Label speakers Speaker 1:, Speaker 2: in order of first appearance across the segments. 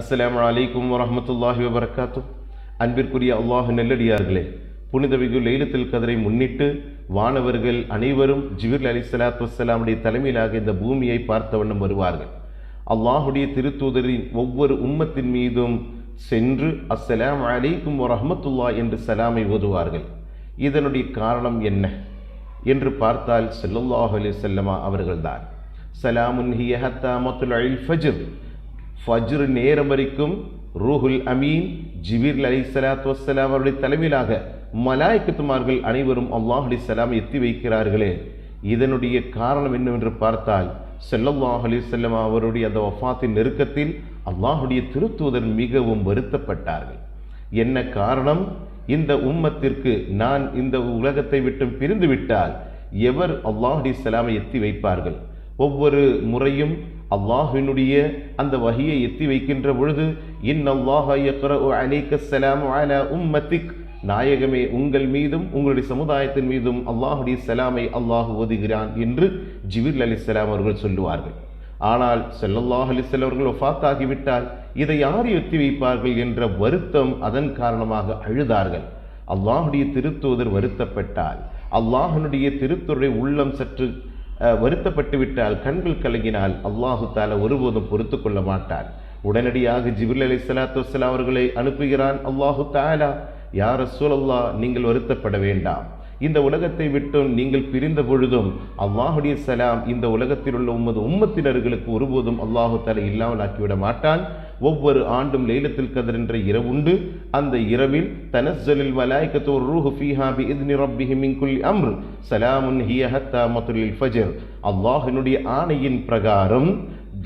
Speaker 1: அஸ்லாம் அலைக்கும் வரமத்துல்லாஹி வபரகாத்து அன்பிற்குரிய அல்லாஹ் நெல்லடியார்களே புனித வெகு லைலத்தில் கதரை முன்னிட்டு வானவர்கள் அனைவரும் ஜிபிர் அலி சலாத் வசலாமுடைய தலைமையிலாக இந்த பூமியை பார்த்த வண்ணம் வருவார்கள். அல்லாஹுடைய திருத்தூதரின் ஒவ்வொரு உம்மத்தின் மீதும் சென்று அஸ்ஸலாமு அலைக்கும் வரமத்துல்லா என்று சலாமை ஓதுவார்கள். இதனுடைய காரணம் என்ன? என்று பார்த்தால் ஸல்லல்லாஹு அலி செல்லமா அவர்கள்தான். சலாமுன் ஹிய ஹத்தா அல் ஃபஜர் ஃபஜ்ர் நேரம் வரைக்கும் ரூஹுல் அமீன் ஜிபிர் அலி சலாத்து வசலாம் அவருடைய தலைமையிலாக மலாய்க்கத்துமார்கள் அனைவரும் அல்லாஹுடைய சலாம் எத்தி வைக்கிறார்களே. இதனுடைய காரணம் என்னவென்று பார்த்தால் செல்லல்லாஹ் அலி செல்லம் அவருடைய அந்த வஃபாத்தின் நெருக்கத்தில் அல்லாஹுடைய திருத்துவதன் மிகவும் வருத்தப்பட்டார்கள். என்ன காரணம்? இந்த உம்மத்திற்கு நான் இந்த உலகத்தை விட்டு பிரிந்து விட்டால் எவர் அல்லாஹுடைய சலாமை எத்தி வைப்பார்கள்? ஒவ்வொரு முறையும் அல்லாஹினுடைய அந்த வகையை எத்தி வைக்கின்ற பொழுது இன் அல்லாஹ் அலைக்க சலாம் அலா உம்மத்திக். நாயகமே உங்கள் மீதும் உங்களுடைய சமுதாயத்தின் மீதும் அல்லாஹுடைய சலாமை அல்லாஹ் ஓதுகிறான் என்று ஜிபிர் அலி சலாம் அவர்கள் சொல்லுவார்கள். ஆனால் செல்லல்லாஹ் அலிசல் அவர்கள் ஒஃபாத்தாகிவிட்டால் இதை யார் எத்தி வைப்பார்கள் என்ற வருத்தம் அதன் காரணமாக அழுதார்கள். அல்லாஹுடைய திருத்தூதர் வருத்தப்பட்டால் அல்லாஹனுடைய திருத்துறை உள்ளம் சற்று வருத்தப்பட்டு விட்டால் கண்கள் கலங்கினால் அல்லாஹு தாலா ஒருபோதும் பொறுத்து கொள்ள மாட்டான். உடனடியாக ஜிபில் அலி சலாத்து வலாம் அவர்களை அனுப்புகிறான் அல்லாஹு தாலா. யார் ரசூலல்லா நீங்கள் வருத்தப்பட வேண்டாம். இந்த உலகத்தை விட்டும் நீங்கள் பிரிந்த பொழுதும் அல்லாஹுடைய சலாம் இந்த உலகத்தில் உள்ள உமது உம்மத்தினர்களுக்கு ஒருபோதும் அல்லாஹு தலை இல்லாமல் ஆக்கிவிட மாட்டான். ஒவ்வொரு ஆண்டும் லைலத்தில் கதர் என்ற இரவுண்டு அந்த இரவில் தனஸ்ஸலில் மலாய்கத்தோர் ரூஹு ஃபீஹா பி இத்னி ரப்பிஹி மின் குல்லி அம்ர். சலாமுன் ஹிய ஹத்தா ஃபஜர். அல்லாஹினுடைய ஆணையின் பிரகாரம்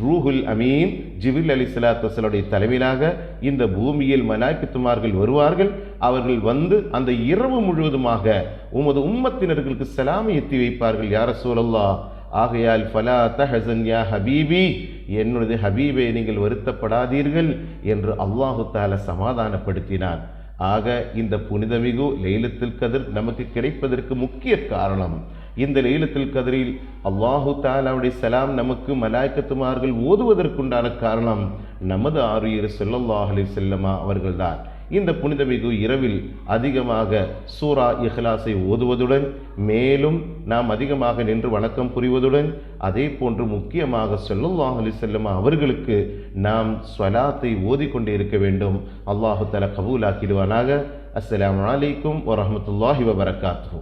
Speaker 1: ரூஹுல் அமீன் ஜிபில் அலி சலாத்துடைய தலைமையிலாக இந்த பூமியில் மலாய்க்குத்துமார்கள் வருவார்கள். அவர்கள் வந்து அந்த இரவு முழுவதுமாக உமது உம்மத்தினர்களுக்கு சலாமை எத்தி வைப்பார்கள். யார சூழல்லா ஆகையால் ஃபலா தஹசன் யா ஹபீபி என்னுடைய ஹபீபை நீங்கள் வருத்தப்படாதீர்கள் என்று அல்லாஹு தால சமாதானப்படுத்தினான். ஆக இந்த புனிதமிகு லைலத்தில் கதிர் நமக்கு கிடைப்பதற்கு முக்கிய காரணம் இந்த லீலத்தில் கதிரில் அல்லாஹு தாலாவுடைய சலாம் நமக்கு மலாய்க்கத்துமார்கள் ஓதுவதற்குண்டான காரணம் நமது ஆரியர் செல்லல்லாஹ் அலி செல்லமா அவர்கள்தான். இந்த புனிதமிகு இரவில் அதிகமாக சூரா இஹ்லாஸை ஓதுவதுடன் மேலும் நாம் அதிகமாக நின்று வணக்கம் புரிவதுடன் அதே போன்று முக்கியமாக ஸல்லல்லாஹு அலி செல்லமா அவர்களுக்கு நாம் ஸ்வலாத்தை ஓதிக்கொண்டே இருக்க வேண்டும். அல்லாஹு தலா கபூலாக்கிடுவானாக. அஸ்லாம் அலைக்கும் வரமத்துல்லாஹி வபரகாத்து